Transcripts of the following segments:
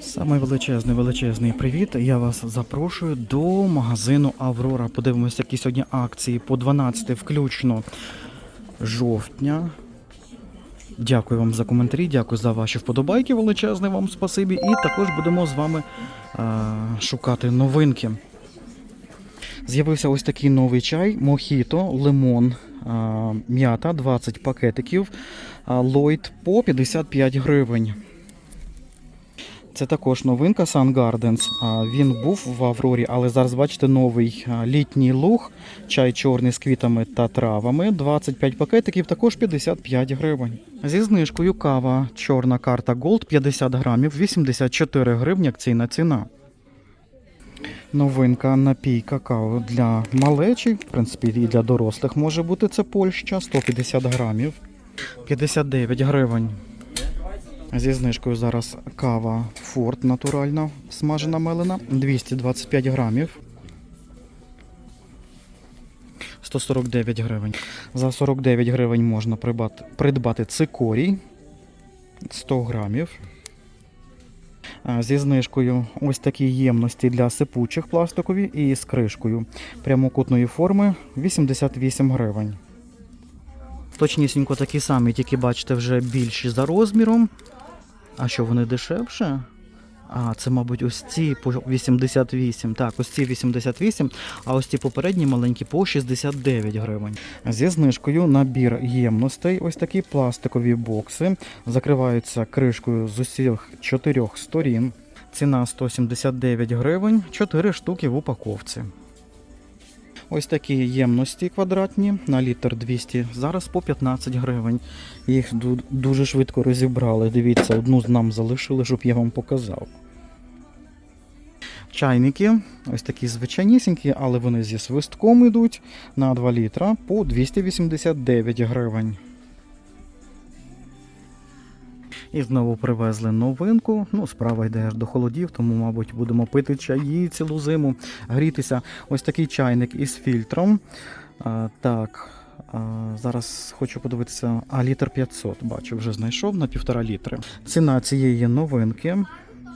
Саме величезний величезний привіт. Я вас запрошую до магазину Аврора. Подивимося, які сьогодні акції по 12 включно жовтня. Дякую вам за коментарі, дякую за ваші вподобайки. Величезне вам спасибі. І також будемо з вами е, шукати новинки. З'явився ось такий новий чай Мохіто, лимон, а, м'ята, 20 пакетиків, а, Ллойд по 55 гривень. Це також новинка Sun Gardens. Він був в Аврорі, але зараз бачите новий літній луг, чай чорний з квітами та травами. 25 пакетиків, також 55 гривень. Зі знижкою кава чорна карта Gold 50 грамів, 84 гривні акційна ціна. Новинка напій какао для малечі, в принципі, і для дорослих може бути це Польща, 150 грамів, 59 гривень. Зі знижкою зараз кава Форт натуральна, смажена мелена, 225 грамів. 149 гривень. За 49 гривень можна придбати, придбати цикорій 100 грамів. Зі знижкою ось такі ємності для сипучих пластикові і з кришкою прямокутної форми 88 гривень. Точнісінько такі самі, тільки бачите, вже більші за розміром. А що вони дешевше? А, це, мабуть, ось ці по 88. Так, ось ці 88, а ось ці попередні маленькі по 69 гривень. Зі знижкою набір ємностей, ось такі пластикові бокси, закриваються кришкою з усіх чотирьох сторін. Ціна 179 гривень, 4 штуки в упаковці. Ось такі ємності квадратні на літр 200, зараз по 15 гривень. Їх дуже швидко розібрали. Дивіться, одну з нам залишили, щоб я вам показав. Чайники, ось такі звичайнісінькі, але вони зі свистком йдуть на 2 літра по 289 гривень. І знову привезли новинку. Ну, справа йде аж до холодів, тому, мабуть, будемо пити чаї цілу зиму, грітися. Ось такий чайник із фільтром. А, так, а, зараз хочу подивитися. А, літр 500, бачу, вже знайшов на півтора літри. Ціна цієї новинки.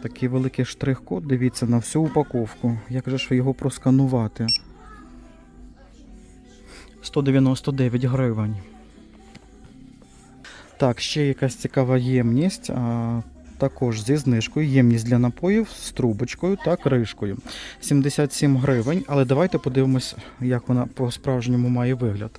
Такий великий штрих-код, дивіться на всю упаковку. Як же ж його просканувати? 199 гривень. Так, ще якась цікава ємність. А, також зі знижкою. Ємність для напоїв з трубочкою та кришкою. 77 гривень. Але давайте подивимось, як вона по-справжньому має вигляд.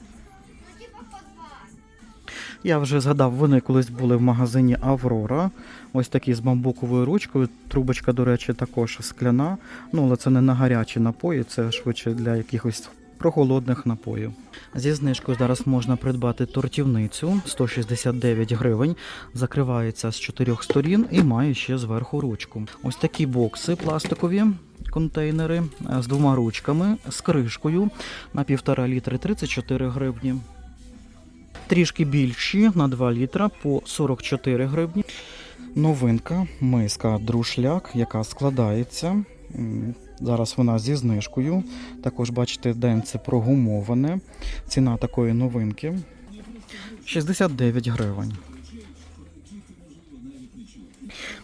Я вже згадав, вони колись були в магазині Аврора. Ось такі з бамбуковою ручкою. Трубочка, до речі, також скляна. Ну, але це не на гарячі напої, це швидше для якихось прохолодних напоїв. Зі знижкою зараз можна придбати тортівницю 169 гривень. Закривається з чотирьох сторін і має ще зверху ручку. Ось такі бокси пластикові. Контейнери е, з двома ручками, з кришкою на півтора літри 34 гривні. Трішки більші на 2 літра по 44 гривні. Новинка миска друшляк, яка складається. Зараз вона зі знижкою. Також бачите, денце прогумоване. Ціна такої новинки 69 гривень.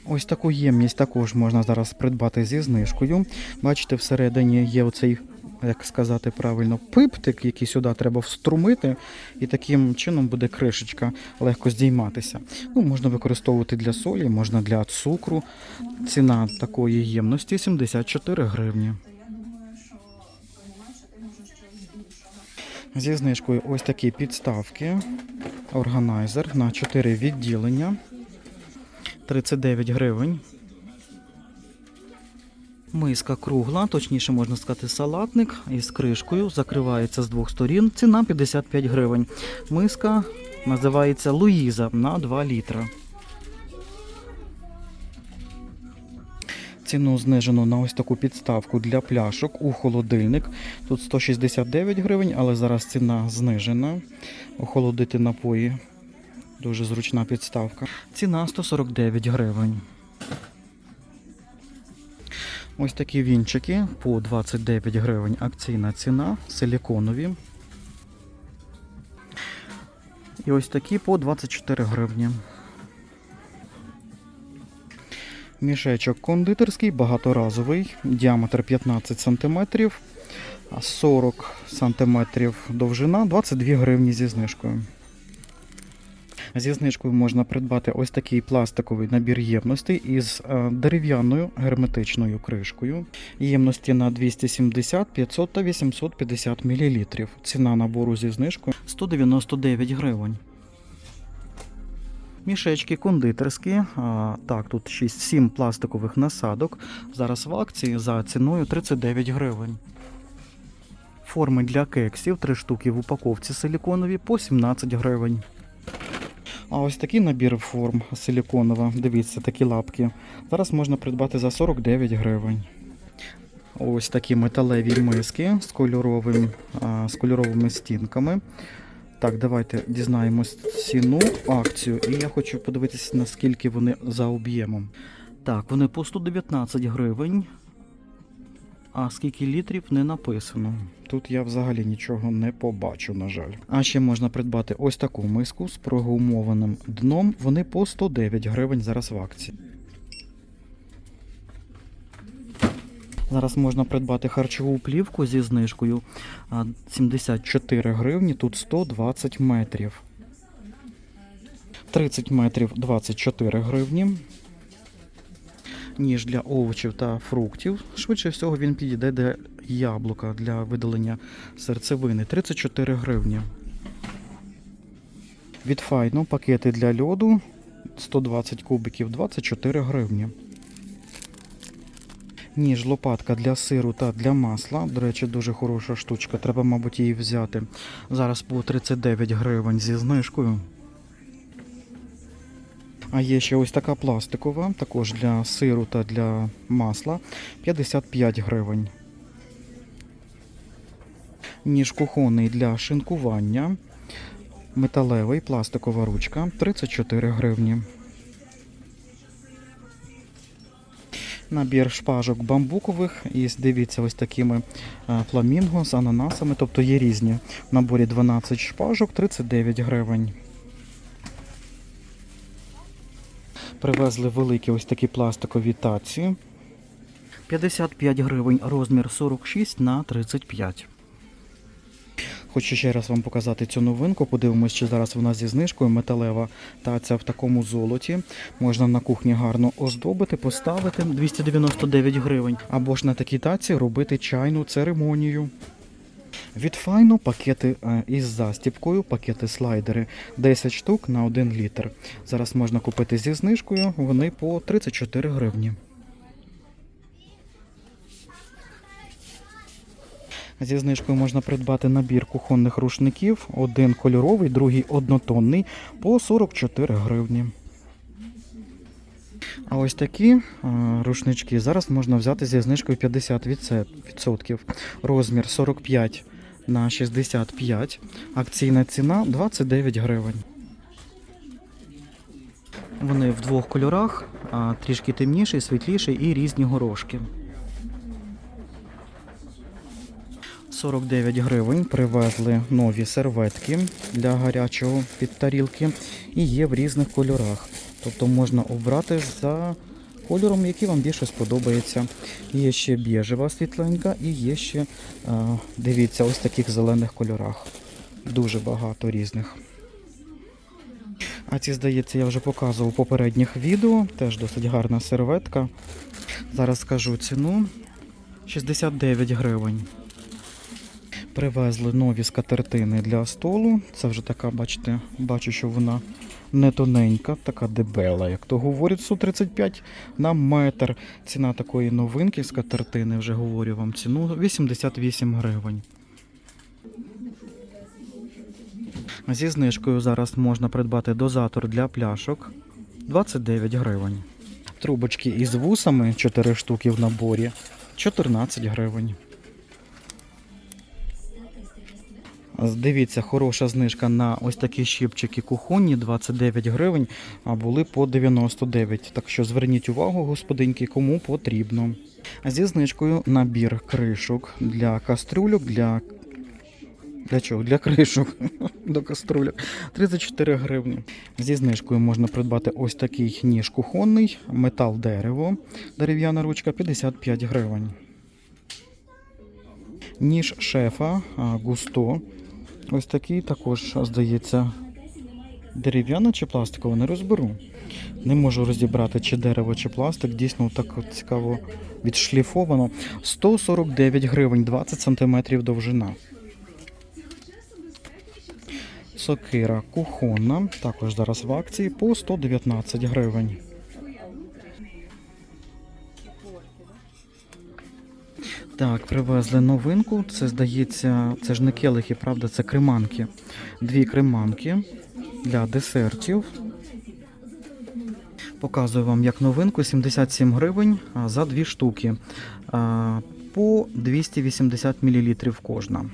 Ось таку ємність також можна зараз придбати зі знижкою. Бачите, всередині є оцей, як сказати правильно, пиптик, який сюди треба вструмити, і таким чином буде кришечка легко здійматися. Ну, можна використовувати для солі, можна для цукру. Ціна такої ємності 74 гривні. Зі знижкою ось такі підставки. Органайзер на 4 відділення. 39 гривень. Миска кругла, точніше можна сказати, салатник із кришкою, закривається з двох сторін. Ціна 55 гривень. Миска називається Луїза на 2 літра. Ціну знижено на ось таку підставку для пляшок у холодильник. Тут 169 гривень, але зараз ціна знижена. Охолодити напої. Дуже зручна підставка. Ціна 149 гривень. Ось такі вінчики по 29 гривень акційна ціна, силіконові. І ось такі по 24 гривні. Мішечок кондитерський, багаторазовий, діаметр 15 см, 40 см довжина, 22 гривні зі знижкою. Зі знижкою можна придбати ось такий пластиковий набір ємностей із е, дерев'яною герметичною кришкою. Ємності на 270, 500 та 850 мл. Ціна набору зі знижкою 199 гривень. Мішечки кондитерські. А, так, тут 6-7 пластикових насадок. Зараз в акції за ціною 39 гривень. Форми для кексів 3 штуки в упаковці силіконові по 17 гривень. А ось такий набір форм силіконова. Дивіться, такі лапки. Зараз можна придбати за 49 гривень. Ось такі металеві миски з, кольоровим, з кольоровими стінками. Так, давайте дізнаємось ціну, акцію, і я хочу подивитися, наскільки вони за об'ємом. Так, вони по 119 гривень. А скільки літрів не написано. Тут я взагалі нічого не побачу, на жаль. А ще можна придбати ось таку миску з прогумованим дном. Вони по 109 гривень зараз в акції. Зараз можна придбати харчову плівку зі знижкою 74 гривні, тут 120 метрів. 30 метрів 24 гривні. Ніж для овочів та фруктів. Швидше всього він підійде для яблука для видалення серцевини 34 гривні. Від Файно пакети для льоду 120 кубиків 24 гривні. Ніж лопатка для сиру та для масла. До речі, дуже хороша штучка. Треба, мабуть, її взяти. Зараз по 39 гривень зі знижкою. А є ще ось така пластикова, також для сиру та для масла 55 гривень. Ніж кухонний для шинкування. Металевий пластикова ручка 34 гривні. Набір шпажок бамбукових із, дивіться, ось такими е, фламінго з ананасами, тобто є різні. В наборі 12 шпажок 39 гривень. Привезли великі ось такі пластикові таці. 55 гривень, розмір 46 на 35. Хочу ще раз вам показати цю новинку. Подивимось, чи зараз вона зі знижкою металева таця в такому золоті. Можна на кухні гарно оздобити, поставити 299 гривень. Або ж на такій таці робити чайну церемонію. Від файну пакети е, із застіпкою, пакети слайдери 10 штук на 1 літр. Зараз можна купити зі знижкою, вони по 34 гривні. Зі знижкою можна придбати набір кухонних рушників, один кольоровий, другий однотонний по 44 гривні. А ось такі е, рушнички зараз можна взяти зі знижкою 50%. Розмір 45 на 65. Акційна ціна 29 гривень. Вони в двох кольорах, а, трішки темніший, світліший і різні горошки. 49 гривень привезли нові серветки для гарячого під тарілки і є в різних кольорах. Тобто можна обрати за кольором, який вам більше сподобається. Є ще біжева світленька і є ще, дивіться, ось таких зелених кольорах. Дуже багато різних. А ці, здається, я вже показував у попередніх відео. Теж досить гарна серветка. Зараз скажу ціну. 69 гривень. Привезли нові скатертини для столу. Це вже така, бачите, бачу, що вона не тоненька, така дебела, як то говорять, 135 на метр. Ціна такої новинки скатертини, вже говорю вам ціну 88 гривень. Зі знижкою зараз можна придбати дозатор для пляшок 29 гривень. Трубочки із вусами 4 штуки в наборі 14 гривень. Дивіться, хороша знижка на ось такі щипчики кухонні 29 гривень, а були по 99. Так що зверніть увагу, господинки, кому потрібно. Зі знижкою набір кришок для кастрюльок, для Для чого? Для кришок до каструлях. 34 гривні. Зі знижкою можна придбати ось такий ніж кухонний, метал дерево, дерев'яна ручка 55 гривень. Ніж шефа густо. Ось такий також, здається, дерев'яна чи пластикова, не розберу. Не можу розібрати, чи дерево, чи пластик. Дійсно так цікаво відшліфовано. 149 гривень, 20 см довжина. Сокира кухонна, також зараз в акції по 119 гривень. Так, привезли новинку. Це здається, це ж не келихи, правда, це креманки. Дві креманки для десертів. Показую вам як новинку 77 гривень за дві штуки. По 280 мл кожна.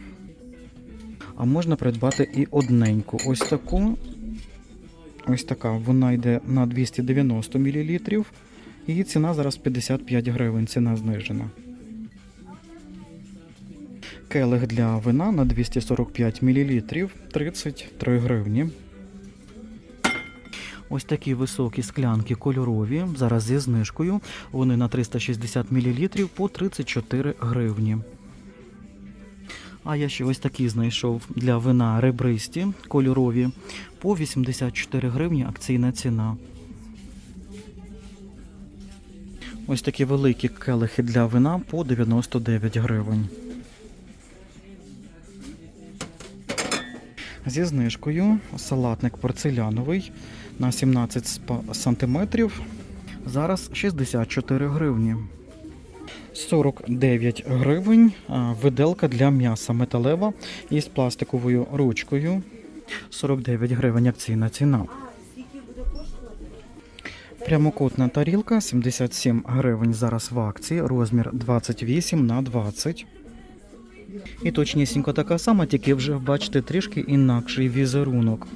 А можна придбати і одненьку. Ось таку. Ось така. Вона йде на 290 мл. Її ціна зараз 55 гривень. Ціна знижена. Келих для вина на 245 мл 33 гривні. Ось такі високі склянки кольорові. Зараз зі знижкою. Вони на 360 мл по 34 гривні. А я ще ось такі знайшов для вина ребристі кольорові по 84 гривні акційна ціна. Ось такі великі келихи для вина по 99 гривень. Зі знижкою салатник порцеляновий на 17 см. Зараз 64 гривні. 49 гривень. Виделка для м'яса металева із пластиковою ручкою. 49 гривень акційна ціна. Прямокутна тарілка 77 гривень зараз в акції. Розмір 28 на 20. І точнісінько така сама, тільки вже бачите трішки інакший візерунок.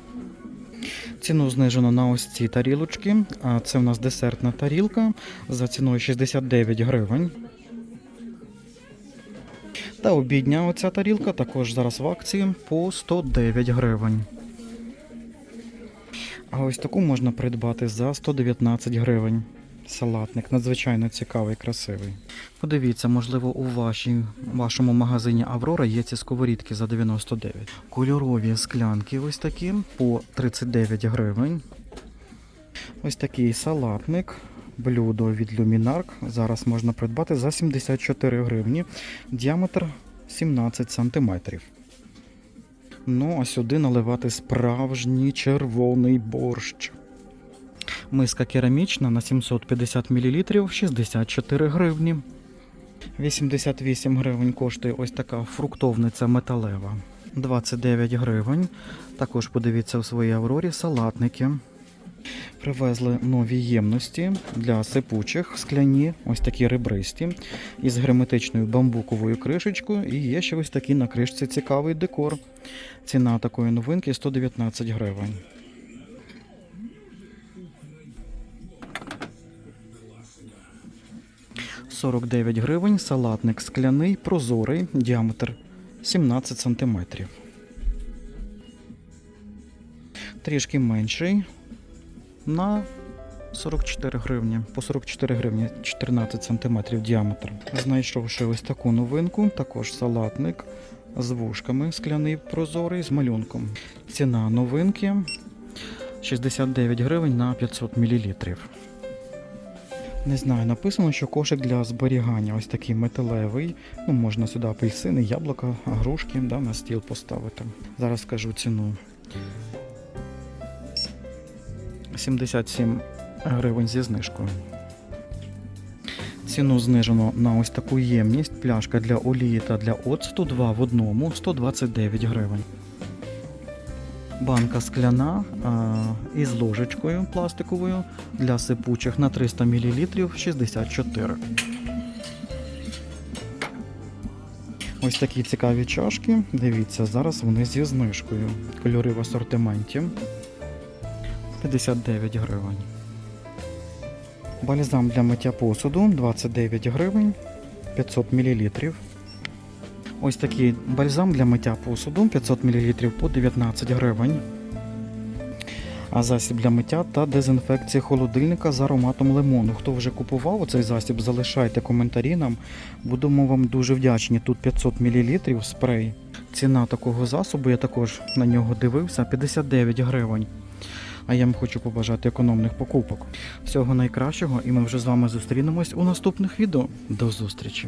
Ціну знижено на ось ці тарілочки. А це в нас десертна тарілка за ціною 69 гривень. Та обідня оця тарілка також зараз в акції по 109 гривень. А ось таку можна придбати за 119 гривень. Салатник надзвичайно цікавий, красивий. Подивіться, можливо, у вашій, вашому магазині Аврора є ці сковорідки за 99. Кольорові склянки ось такі по 39 гривень. Ось такий салатник. Блюдо від Luminark зараз можна придбати за 74 гривні. Діаметр 17 сантиметрів. Ну, а сюди наливати справжній червоний борщ. Миска керамічна на 750 мл 64 гривні. 88 гривень коштує ось така фруктовниця металева. 29 гривень. Також подивіться у своїй аврорі салатники. Привезли нові ємності для сипучих скляні, ось такі ребристі, із герметичною бамбуковою кришечкою. І є ще ось такий на кришці цікавий декор. Ціна такої новинки 119 гривень. – 49 гривень, салатник скляний, прозорий, діаметр 17 см. Трішки менший на 44 гривні. По 44 гривні 14 см діаметр. Знайшовши ось таку новинку, також салатник з вушками скляний прозорий з малюнком. Ціна новинки 69 гривень на 500 мл. Не знаю, написано, що кошик для зберігання ось такий металевий. Ну, можна сюди апельсини, яблука, грушки да, на стіл поставити. Зараз скажу ціну. 77 гривень зі знижкою. Ціну знижено на ось таку ємність. Пляшка для олії та для оцту 2 в одному 129 гривень. Банка скляна а, із ложечкою пластиковою для сипучих на 300 мл 64. Ось такі цікаві чашки. Дивіться, зараз вони зі знижкою. Кольори в асортименті. 59 гривень. Бальзам для миття посуду 29 гривень 500 мл. Ось такий бальзам для миття посуду 500 мл по 19 гривень. А засіб для миття та дезінфекції холодильника з ароматом лимону. Хто вже купував цей засіб, залишайте коментарі нам. Будемо вам дуже вдячні. Тут 500 мл спрей. Ціна такого засобу, я також на нього дивився, 59 гривень. А я вам хочу побажати економних покупок. Всього найкращого, і ми вже з вами зустрінемось у наступних відео. До зустрічі!